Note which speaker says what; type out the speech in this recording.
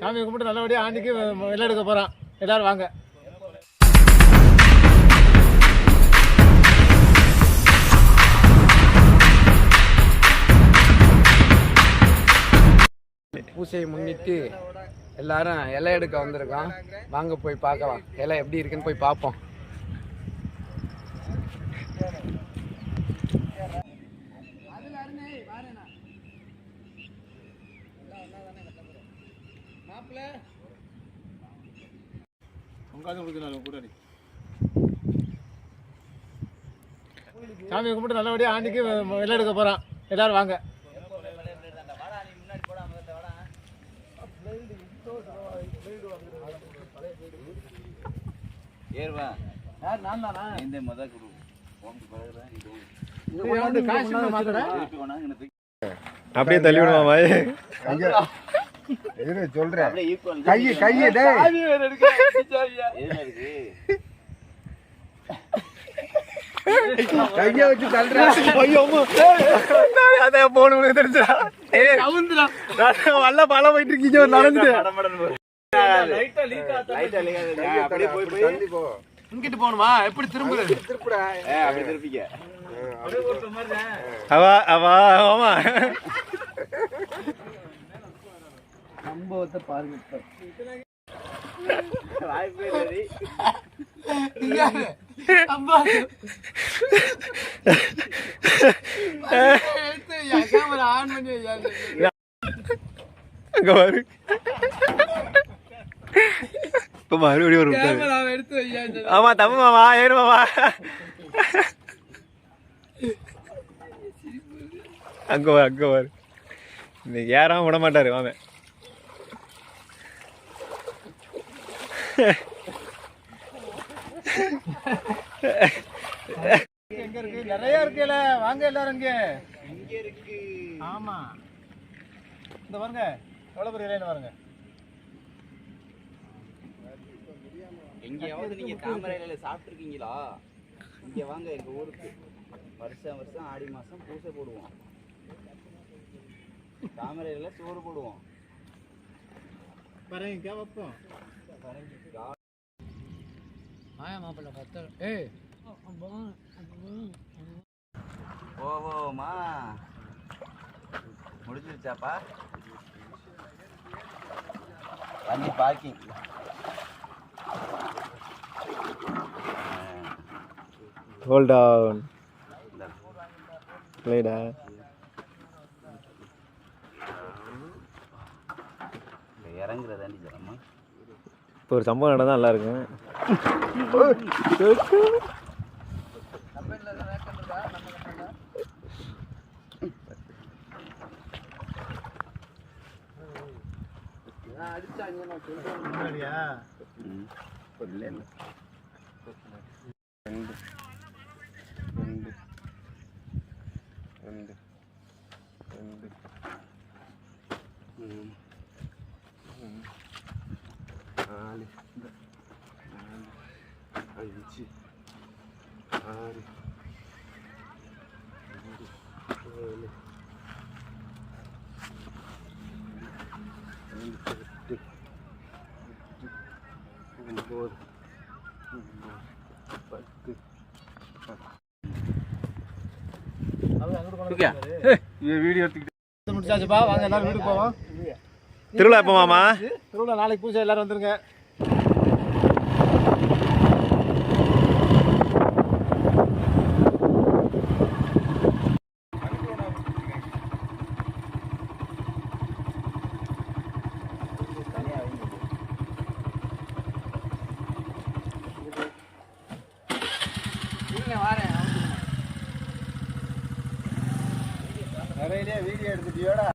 Speaker 1: சாமி கும்பிட்டு நல்லபடியாக ஆண்டிக்கு வெள்ளை எடுக்க போகிறோம் எல்லாரும் வாங்க.
Speaker 2: பூசையை முன்னிட்டு எல்லாரும் இலை எடுக்க வந்திருக்கோம். வாங்க போய் பார்க்கலாம். இலை எப்படி இருக்குன்னு போய் பார்ப்போம்.
Speaker 1: உட்காந்து கொடுக்கணும் கூட்டாடி சாமி கும்பிட்டு நல்லபடியாக ஆண்டிக்கு வெள்ளை எடுக்க போகிறோம் எல்லாரும் வாங்க.
Speaker 3: ஏறுவா.
Speaker 2: யார்? நான் தானா?
Speaker 3: இந்த மொதல் குரு.
Speaker 4: அப்படியே தள்ளி விடுவான் வாய்
Speaker 5: சொல்றேன். கையை கையை டேய். கையை வச்சு தள்ளுறேன்
Speaker 4: அதே போன உனக்கு தெரிஞ்சா வல்ல பழம் போயிட்டு இருக்கீங்க நடந்துட்டு.
Speaker 3: லைட்டா லீக் அப்படியே போய் போய்.
Speaker 5: தள்ளி போ.
Speaker 2: இங்கிட்டு போகணுமா? எப்படி திரும்புறது?
Speaker 5: திருப்புடா.
Speaker 3: திருப்பிக்க.
Speaker 4: அவ அவ ஆமா.
Speaker 2: சம்பவத்தை பாருங்க
Speaker 3: வாய்ப்பே
Speaker 4: அங்க மறுபடியும் ஒரு ஆமா தம்பு மாமா ஏறு மாமா. அங்க வா இன்னைக்கு ஏறாம விட மாட்டாரு வாங்க
Speaker 1: எங்க இருக்கு நிறைய இருக்குல்ல. வாங்க எல்லாரும் இங்க.
Speaker 3: இங்க இருக்கு.
Speaker 1: ஆமா. இந்த பாருங்க எவ்வளவு பெரிய இலையில பாருங்க.
Speaker 3: எங்கேயாவது நீங்க தாமரையில சாப்பிட்டுருக்கீங்களா? இங்க வாங்க எங்க ஊருக்கு. வருஷம் வருஷம் ஆடி மாசம் பூசை போடுவோம். தாமரையில சோறு போடுவோம்.
Speaker 1: பாருங்க வைப்போம்
Speaker 2: ஆயா மாப்பிள்ள பத்தல் ஏய்
Speaker 3: போவோமா முடிஞ்சிருச்சாப்பா வண்டி பார்க்கிங்
Speaker 4: ஹோல்ட் டவுன் லைடா
Speaker 3: இறங்குறதாண்டி ஜனமா
Speaker 4: இப்போ ஒரு சம்பவம் நடந்தால் நல்லா இருக்கும்
Speaker 1: முன்னாடியா
Speaker 5: இல்லை ரெண்டு ரெண்டு. ரெண்டு அஞ்சு ஆறு ஏழு எட்டு எட்டு ஒன்பது பத்து வீடியோ
Speaker 1: முடிச்சாச்சுப்பா வாங்க எல்லாரும் வீட்டுக்கு போவோம்.
Speaker 4: திருவிழா எப்போ மாமா?
Speaker 1: திருவிழா நாளைக்கு பூஜை எல்லாரும் வந்துருங்க.
Speaker 5: நிறைய வீடியோ எடுத்துட்டியோடா?